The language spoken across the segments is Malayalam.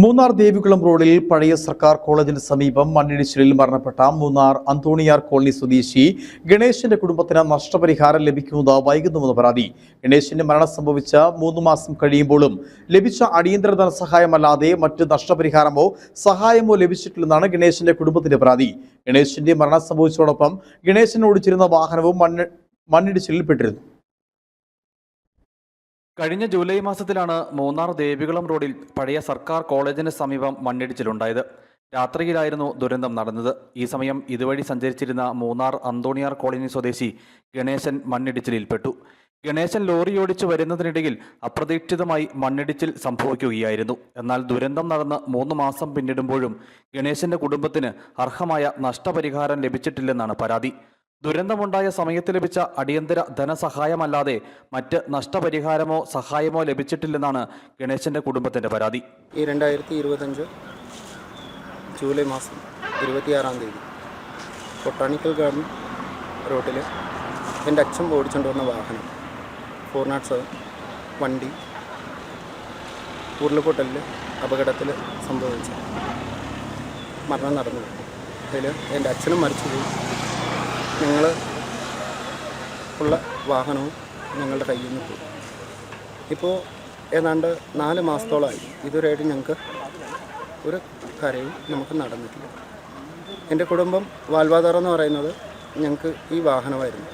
മൂന്നാർ ദേവികുളം റോഡിൽ പഴയ സർക്കാർ കോളേജിന് സമീപം മണ്ണിടിച്ചിലിൽ മരണപ്പെട്ട മൂന്നാർ അന്തോണിയാർ കോളനി സ്വദേശി ഗണേശന്റെ കുടുംബത്തിന് നഷ്ടപരിഹാരം ലഭിക്കുന്നത് വൈകുന്നുവെന്ന് പരാതി. ഗണേശന്റെ മരണം സംഭവിച്ച മൂന്ന് മാസം കഴിയുമ്പോഴും ലഭിച്ച അടിയന്തര ധനസഹായമല്ലാതെ മറ്റ് നഷ്ടപരിഹാരമോ സഹായമോ ലഭിച്ചിട്ടില്ലെന്നാണ് ഗണേശന്റെ കുടുംബത്തിന്റെ പരാതി. ഗണേശന്റെ മരണം സംഭവിച്ചതോടൊപ്പം ഗണേശൻ ഓടിച്ചിരുന്ന വാഹനവും മണ്ണ് മണ്ണിടിച്ചിലിൽ പെട്ടിരുന്നു. കഴിഞ്ഞ ജൂലൈ മാസത്തിലാണ് മൂന്നാർ ദേവികുളം റോഡിൽ പഴയ സർക്കാർ കോളേജിന് സമീപം മണ്ണിടിച്ചിലുണ്ടായത്. രാത്രിയിലായിരുന്നു ദുരന്തം നടന്നത്. ഈ സമയം ഇതുവഴി സഞ്ചരിച്ചിരുന്ന മൂന്നാർ അന്തോണിയാർ കോളനി സ്വദേശി ഗണേശൻ മണ്ണിടിച്ചിലിൽപ്പെട്ടു. ഗണേശൻ ലോറി ഓടിച്ചു വരുന്നതിനിടയിൽ അപ്രതീക്ഷിതമായി മണ്ണിടിച്ചിൽ സംഭവിക്കുകയായിരുന്നു. എന്നാൽ ദുരന്തം നടന്ന് മൂന്ന് മാസം പിന്നിടുമ്പോഴും ഗണേശന്റെ കുടുംബത്തിന് അർഹമായ നഷ്ടപരിഹാരം ലഭിച്ചിട്ടില്ലെന്നാണ് പരാതി. ദുരന്തമുണ്ടായ സമയത്ത് ലഭിച്ച അടിയന്തര ധനസഹായമല്ലാതെ മറ്റ് നഷ്ടപരിഹാരമോ സഹായമോ ലഭിച്ചിട്ടില്ലെന്നാണ് ഗണേശന്റെ കുടുംബത്തിന്റെ പരാതി. ഈ രണ്ടായിരത്തി ഇരുപത്തഞ്ച് ജൂലൈ മാസം ഇരുപത്തിയാറാം തീയതി ബൊട്ടാണിക്കൽ ഗാർഡൻ റോഡിൽ എന്റെ അച്ഛൻ ഓടിച്ചുകൊണ്ട് വന്ന വാഹനം ഫോർ നാട്ട് സെവൻ വണ്ടി ഉരുൾപൊട്ടലിൽ അപകടത്തിൽ സംഭവിച്ചു. മരണം നടന്നു. അതിൽ എന്റെ അച്ഛനും മരിച്ചുപോയി. ഞങ്ങൾ ഉള്ള വാഹനവും ഞങ്ങളുടെ കയ്യിൽ നിന്ന് പോയി. ഇപ്പോൾ ഏതാണ്ട് നാല് മാസത്തോളമായി ഇതുവരെയായിട്ട് ഞങ്ങൾക്ക് ഒരു കാര്യവും നമുക്ക് നടന്നിട്ടില്ല. എന്റെ കുടുംബം വാൽവാദാർ എന്ന് പറയുന്നത് ഞങ്ങൾക്ക് ഈ വാഹനമായിരുന്നു.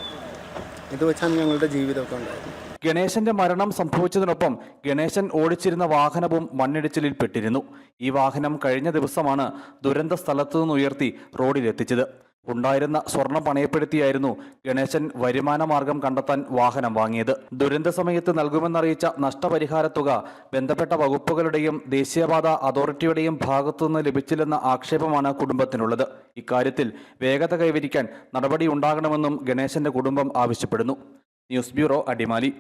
ഇത് വെച്ചാണ് ഞങ്ങളുടെ ജീവിതമൊക്കെ ഉണ്ടായിരുന്നത്. ഗണേശന്റെ മരണം സംഭവിച്ചതിനൊപ്പം ഗണേശൻ ഓടിച്ചിരുന്ന വാഹനവും മണ്ണിടിച്ചിലിൽ പെട്ടിരുന്നു. ഈ വാഹനം കഴിഞ്ഞ ദിവസമാണ് ദുരന്ത സ്ഥലത്തു നിന്നുയർത്തി റോഡിലെത്തിച്ചത്. ഉണ്ടായിരുന്ന സ്വർണം പണയപ്പെടുത്തിയായിരുന്നു ഗണേശൻ വരുമാന മാർഗം കണ്ടെത്താൻ വാഹനം വാങ്ങിയത്. ദുരന്ത സമയത്ത് നൽകുമെന്നറിയിച്ച നഷ്ടപരിഹാര തുക ബന്ധപ്പെട്ട വകുപ്പുകളുടെയും ദേശീയപാത അതോറിറ്റിയുടെയും ഭാഗത്തുനിന്ന് ലഭിച്ചില്ലെന്ന ആക്ഷേപമാണ് കുടുംബത്തിനുള്ളത്. ഇക്കാര്യത്തിൽ വേഗത കൈവരിക്കാൻ നടപടി ഉണ്ടാകണമെന്നും ഗണേശന്റെ കുടുംബം ആവശ്യപ്പെടുന്നു. News bureau Adimali.